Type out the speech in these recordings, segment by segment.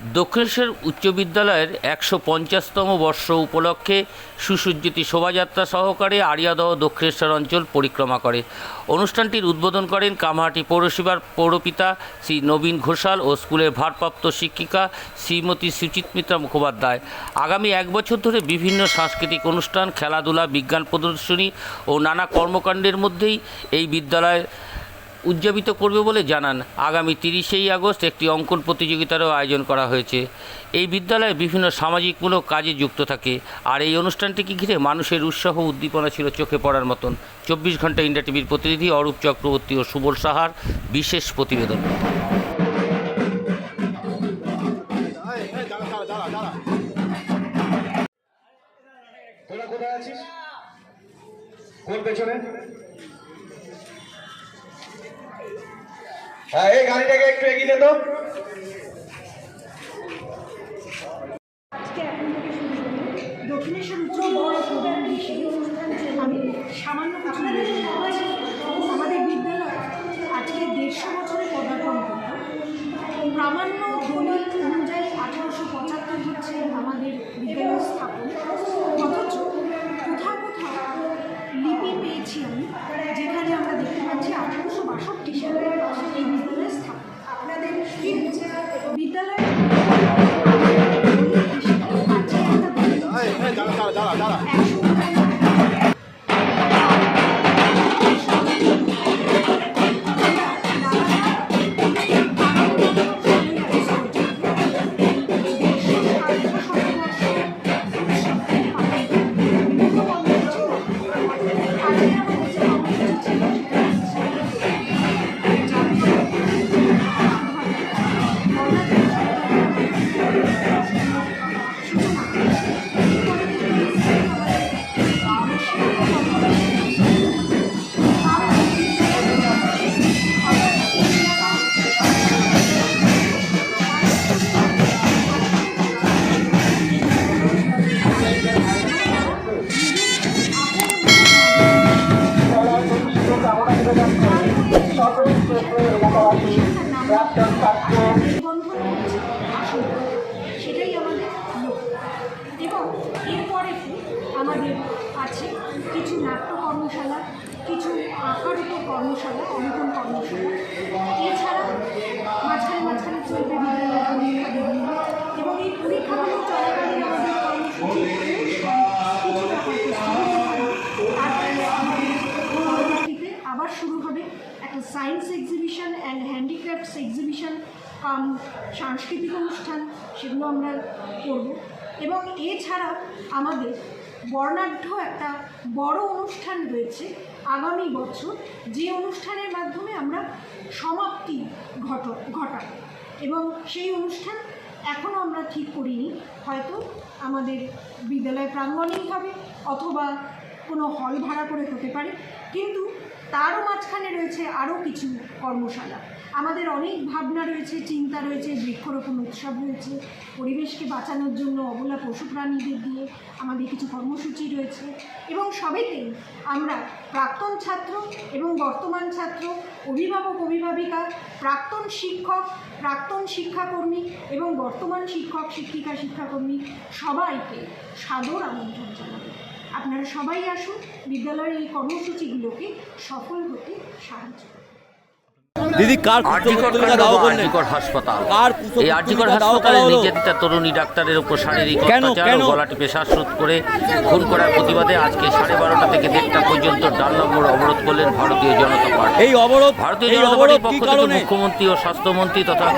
দক্ষিণেশ্বর উচ্চ বিদ্যালয়ের একশো পঞ্চাশতম বর্ষ উপলক্ষে সুসজ্জিত শোভাযাত্রা সহকারে আরিয়াদহ দক্ষিণেশ্বর অঞ্চল পরিক্রমা করে। অনুষ্ঠানটির উদ্বোধন করেন কামাহাটি পৌরসভার পৌরপিতা শ্রী নবীন ঘোষাল ও স্কুলের ভারপ্রাপ্ত শিক্ষিকা শ্রীমতী সুচিত্মিত্রা মুখোপাধ্যায়। আগামী এক বছর ধরে বিভিন্ন সাংস্কৃতিক অনুষ্ঠান, খেলাধুলা, বিজ্ঞান প্রদর্শনী ও নানা কর্মকাণ্ডের মধ্যেই এই বিদ্যালয় উদযাপিত করবে বলে জানান। আগামী তিরিশেই আগস্ট একটি অঙ্কন প্রতিযোগিতারও আয়োজন করা হয়েছে। এই বিদ্যালয়ে বিভিন্ন সামাজিকমূলক কাজে যুক্ত থাকে। আর এই অনুষ্ঠানটিকে ঘিরে মানুষের উৎসাহ উদ্দীপনা ছিল চোখে পড়ার মতন। চব্বিশ ঘণ্টা ইন্ডিয়া টিভির প্রতিনিধি অরূপ চক্রবর্তী ও সুবল সাহার বিশেষ প্রতিবেদন। কোন পেছনে? হ্যাঁ এই গাড়িটাকে একটু এগিয়ে দে তো। করছে আসল সেটাই আমাদের লক্ষ্য এবং এরপরে আমাদের আছে কিছু নাট্য কর্মশালা কিছু আঁকার উপর কর্মশালা অঙ্কন কর্মশালা। হ্যান্ডিক্রাফটস এক্সিবিশন কাম সাংস্কৃতিক অনুষ্ঠান, সেগুলো আমরা করব। এবং এছাড়া আমাদের বর্ণাঢ্য একটা বড় অনুষ্ঠান রয়েছে আগামী বছর, যে অনুষ্ঠানের মাধ্যমে আমরা সমাপ্তি ঘট, ঘটাবো। এবং সেই অনুষ্ঠান এখনও আমরা ঠিক করিনি। হয়তো আমাদের বিদ্যালয় প্রাঙ্গণেই হবে, অথবা কোনো হল ভাড়া করে হতে পারে। কিন্তু তারও মাঝখানে রয়েছে আরও কিছু কর্মশালা। আমাদের অনেক ভাবনা রয়েছে, চিন্তা রয়েছে, বৃক্ষরোপণ উৎসব রয়েছে, পরিবেশকে বাঁচানোর জন্য অবলা পশু প্রাণীদের দিয়ে আমাদের কিছু কর্মসূচি রয়েছে এবং সবেতেই আমরা প্রাক্তন ছাত্র এবং বর্তমান ছাত্র, অভিভাবক, অভিভাবিকা, প্রাক্তন শিক্ষক, প্রাক্তন শিক্ষাকর্মী এবং বর্তমান শিক্ষক, শিক্ষিকা, শিক্ষাকর্মী সবাইকে সাদর আমন্ত্রণ জানাব। আপনারা সবাই আসুন বিদ্যালয়ের এই কর্মসূচিগুলোকে সফল হতে সাহায্য। দিদি কার হাসপাতাল। এই হাসপাতালে নির্যাতিতা তরুণী ডাক্তারের উপর শারীরিক? অত্যাচার? ও গলা টিপে শ্বাসরোধ করে খুন করার প্রতিবাদে আজকে সাড়ে বারোটা থেকে দেড়টা পর্যন্ত ডাল নম্বর অবরোধ করলেন ভারতীয় জনতা পার্টি। এই অবরোধ ভারতীয় জনতা পার্টির পক্ষ থেকে মুখ্যমন্ত্রী ও স্বাস্থ্যমন্ত্রী তথা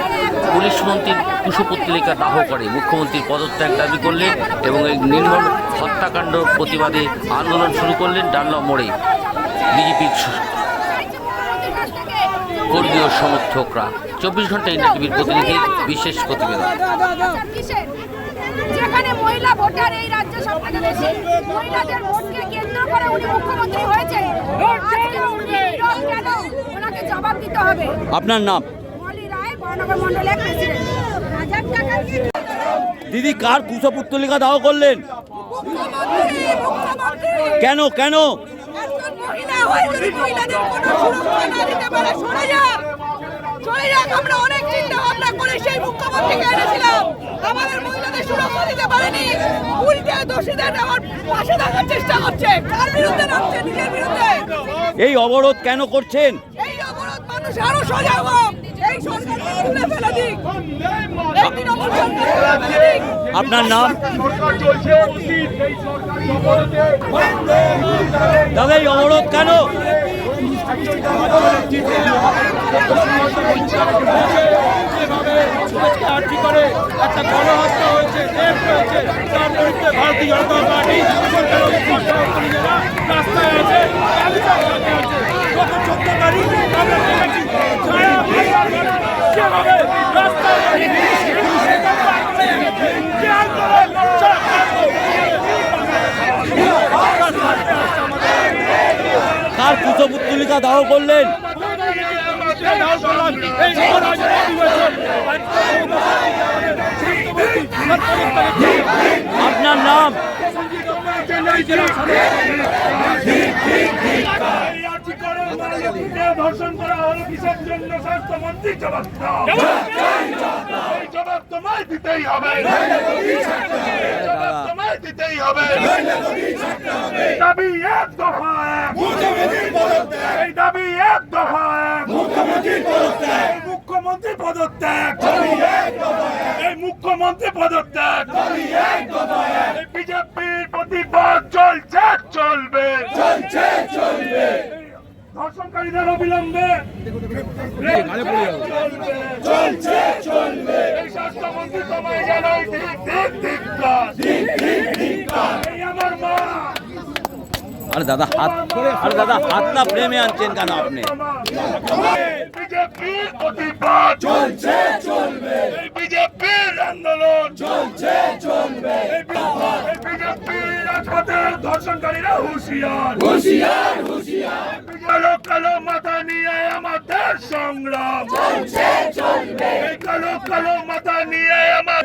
পুলিশ মন্ত্রীর কুশপুত্তলিকা দাহ করে। মুখ্যমন্ত্রীর পদত্যাগ দাবি করলেন এবং এই নির্মম হত্যাকাণ্ড প্রতিবাদে আন্দোলন শুরু করলেন ডানলপ মোড়ে বিজেপির ও সমর্থকরা চব্বিশ ঘণ্টা ইন্ডিয়া টিভির প্রতিনিধি বিশেষ প্রতিবেদন। যেখানে মহিলা ভোটার এই রাজ্যে সব বেশি মহিলাদের ভোটকে কেন্দ্র করে উনি মুখ্যমন্ত্রী হয়েছে আজকে উনি নীরব কেন? ওনাকে জবাব দিতে হবে। আপনার নাম? মলি রায় মন্ডলের প্রেসিডেন্ট দিদি কার কুশপুত্তলিকা দাহ করলেন? কেন কেন? মহিলা হয়ে যদি মহিলাদের কোনো সুরক্ষা না দিতে পারে সরে যাক সরে যাক আমরা অনেক চিন্তা ভাবনা করে সেই মুখ্যমন্ত্রীকে এনেছিলাম। আমাদের মহিলাদের সুরক্ষা দিতে পারেনি। উল্টে দোষীদের আমার পাশে থাকার চেষ্টা করছে। কার বিরুদ্ধে নামছে? নিজের বিরুদ্ধে। এই অবরোধ কেন করছেন? এই অবরোধ মানুষ আরও সজাগ হোক। আপনার নাম? দাদা এই অবরোধ কেন? করে একটা ভারতীয় জনতা পার্টি কুশপুত্তলিকা দাহ করলেন। আপনার নাম? জবাব তোমায় দিতেই হবে। জবাব তোমায় দিতেই হবে এই দাবি এক দফা এক এই দাবি এক দফা এক এই মুখ্যমন্ত্রী পদত্যাগ এই মুখ্যমন্ত্রী পদত্যাগ এই বিজেপির প্রতিবাদ চলছে চলবে চলছে চলবে ধর্ষণকারীদের অবিলম্বে চলছে চলবে এই স্বাস্থ্যমন্ত্রী তোমায় জানাই ঠিক ঠিক ঠিক এই আরে দাদা হাত আরে দাদা হাতটা ফ্রেমে আনছেন কেন আপনি? চলছে চলবে। বিজেপির আন্দোলন চলছে চলবে। এই বিজেপির রাজপথে ধর্ষণকারীরা হুঁশিয়ার হুঁশিয়ার। হুঁশিয়ার কালো কালো মাথা নিয়ে আমাদের সংগ্রাম চলছে চলবে। কালো কালো মাথা নিয়ে আমার